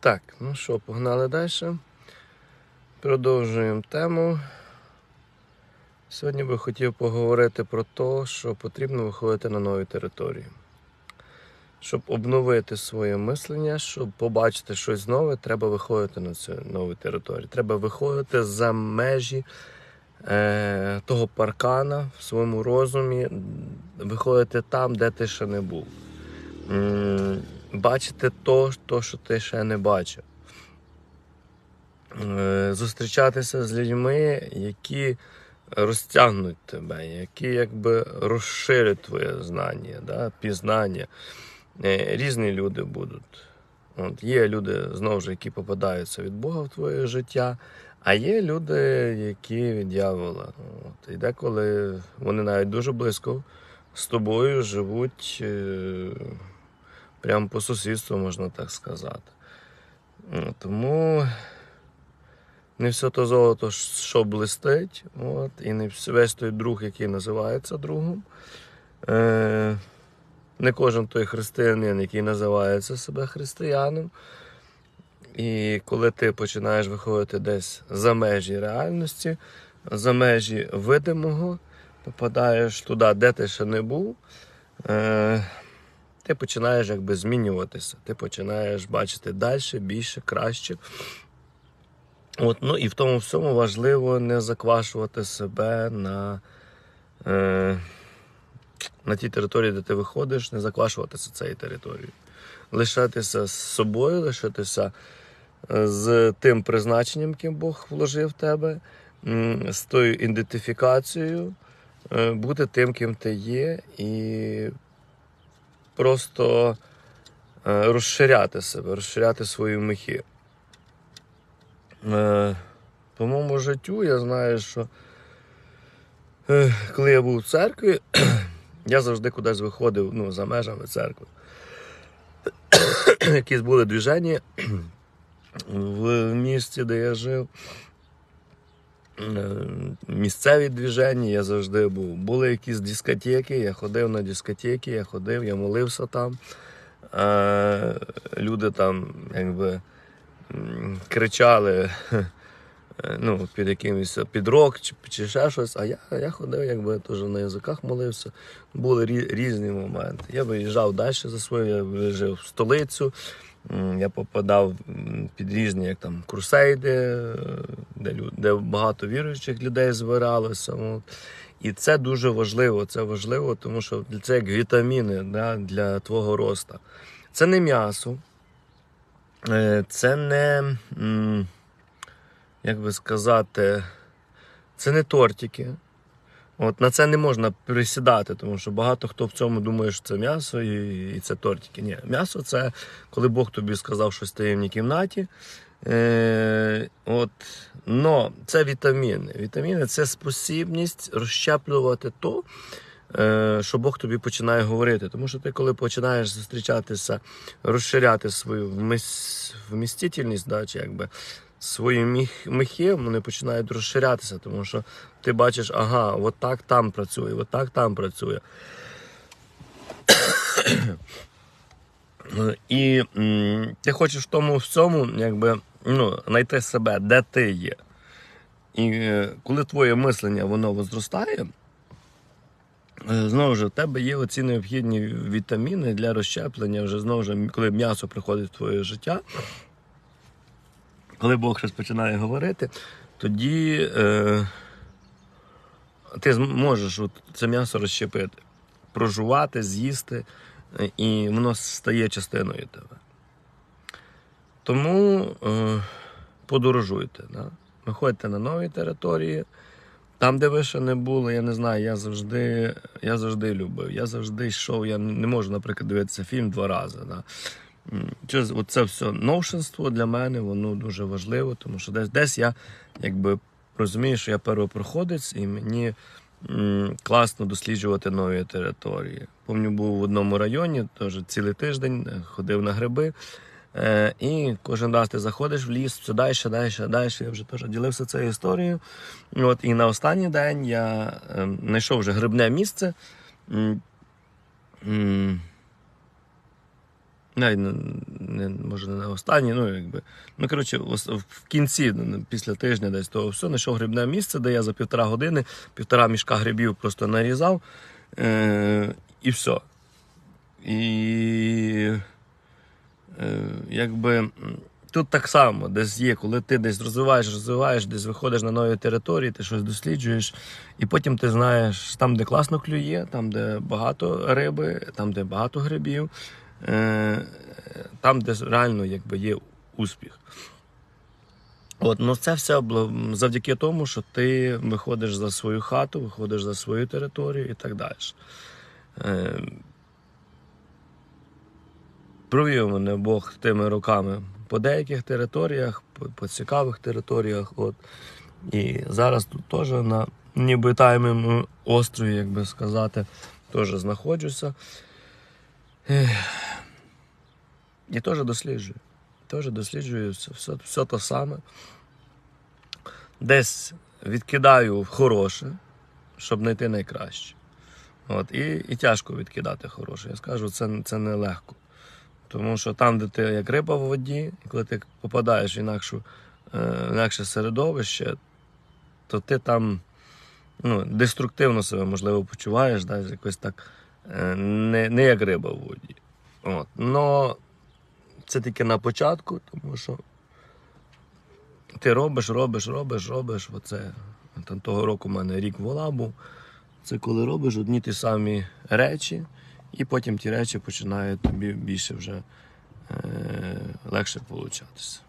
Так, ну що, погнали далі. Продовжуємо тему. Сьогодні би хотів поговорити про те, що потрібно виходити на нові території. Щоб обновити своє мислення, щоб побачити щось нове, треба виходити на цю нову територію. Треба виходити за межі е, того паркана в своєму розумі, виходити там, де ти ще не був. Бачити то, то, що ти ще не бачив. Е, Зустрічатися з людьми, які розтягнуть тебе, які якби розширять твоє знання, да, пізнання. Е, Різні люди будуть. От, є люди, знову ж, які попадаються від Бога в твоє життя, а є люди, які від дьявола. От, і деколи вони навіть дуже близько з тобою живуть е, прямо по сусідству, можна так сказати. Тому не все то золото, що блистить, от, і не весь той друг, який називається другом. Е, не кожен той християнин, який називається себе християном. І коли ти починаєш виходити десь за межі реальності, за межі видимого, попадаєш туди, де ти ще не був, е, ти починаєш якби змінюватися. Ти починаєш бачити далі, більше, краще. От, ну і в тому всьому важливо не заквашувати себе на, е, на тій території, де ти виходиш, не заквашуватися цією територією. Лишатися з собою, лишатися е, з тим призначенням, яким Бог вложив в тебе, з тою ідентифікацією, е, бути тим, ким ти є, і просто е, розширяти себе, розширяти свої мехи. Е, По моєму життю я знаю, що е, коли я був в церкві, я завжди кудись виходив ну, за межами церкви. Якісь були движення в місті, де я жив. Е, Місцеві движення, я завжди був. Були якісь дискотеки, я ходив на дискотеки, я ходив, я молився там. Е, Люди там якби кричали ну, під якимось під рок чи, чи ще щось. А я, я ходив, якби теж на язиках молився. Були рі- різні моменти. Я виїжджав далі за свою, я виїжджав в столицю. Я попадав під різні як там крусейди, де, лю- де багато віруючих людей збиралося. От. І це дуже важливо. Це важливо, тому що це як вітаміни да, для твого росту. Це не м'ясо, Е, це не, як би сказати, це не тортики. От на це не можна присідати, тому що багато хто в цьому думає, що це м'ясо і, і це тортики. Ні, м'ясо це коли Бог тобі сказав, що в таємній кімнаті. Е, от, но це вітаміни. Вітаміни це спосібність розщеплювати то, е, що Бог тобі починає говорити. Тому що ти, коли починаєш зустрічатися, розширяти свою вміс- вмістительність, да, чи якби свої міх, мехи, вони починають розширятися, тому що ти бачиш, ага, от так там працює, от так там працює. І м, ти хочеш в тому всьому, якби, ну, знайти себе, де ти є. І е, коли твоє мислення воно возростає, е, знову ж у тебе є оці необхідні вітаміни для розщеплення, вже знову ж, коли м'ясо приходить в твоє життя, коли Бог щось починає говорити, тоді е, ти зможеш от це м'ясо розщепити, прожувати, з'їсти, е, і воно стає частиною тебе. Тому е, подорожуйте. Да? Виходьте на нові території. Там, де ви ще не були, я не знаю, я завжди, я завжди любив. Я завжди йшов. Я не можу, наприклад, дивитися фільм два рази. Да? Через все новшинство для мене, воно дуже важливо, тому що десь, десь я якби розумію, що я первопроходець, і мені м, класно досліджувати нові території. Помню, був в одному районі, теж цілий тиждень е, ходив на гриби. Е, і кожен раз ти заходиш в ліс, все далі, далі, далі. Я вже теж ділився цією історією. От, і на останній день я е, знайшов вже грибне місце. Навіть не, може не на останній, ну якби. Ну, коротше, в, кінці, ну, після тижня десь того все, знайшов грибне місце, де я за півтора години півтора мішка грибів просто нарізав. Е, і все. І якби тут так само, десь є, коли ти десь розвиваєш, розвиваєш, десь виходиш на нові території, ти щось досліджуєш, і потім ти знаєш, там, де класно клює, там, де багато риби, там, де багато грибів, е, там, де реально якби, є успіх. От, ну це все завдяки тому, що ти виходиш за свою хату, виходиш за свою територію і так далі. Провів мене Бог тими роками по деяких територіях, по, по цікавих територіях. От. І зараз тут теж на ніби необитаємому острові, як би сказати, теж знаходжуся. І теж досліджую. Теж досліджую все, все, все те саме. Десь відкидаю хороше, щоб знайти найкраще. От, і, і тяжко відкидати хороше. Я скажу, це, це нелегко. Тому що там, де ти як риба в воді, коли ти попадаєш в інакшу, е, інакше середовище, то ти там ну, деструктивно себе, можливо, почуваєш, да, якось так е, не, не як риба в воді. От. Но це тільки на початку, тому що ти робиш, робиш, робиш, робиш. Оце там того року в мене рік вола був. Це коли робиш одні ті самі речі, і потім ті речі починають тобі більше вже е, легше получатися.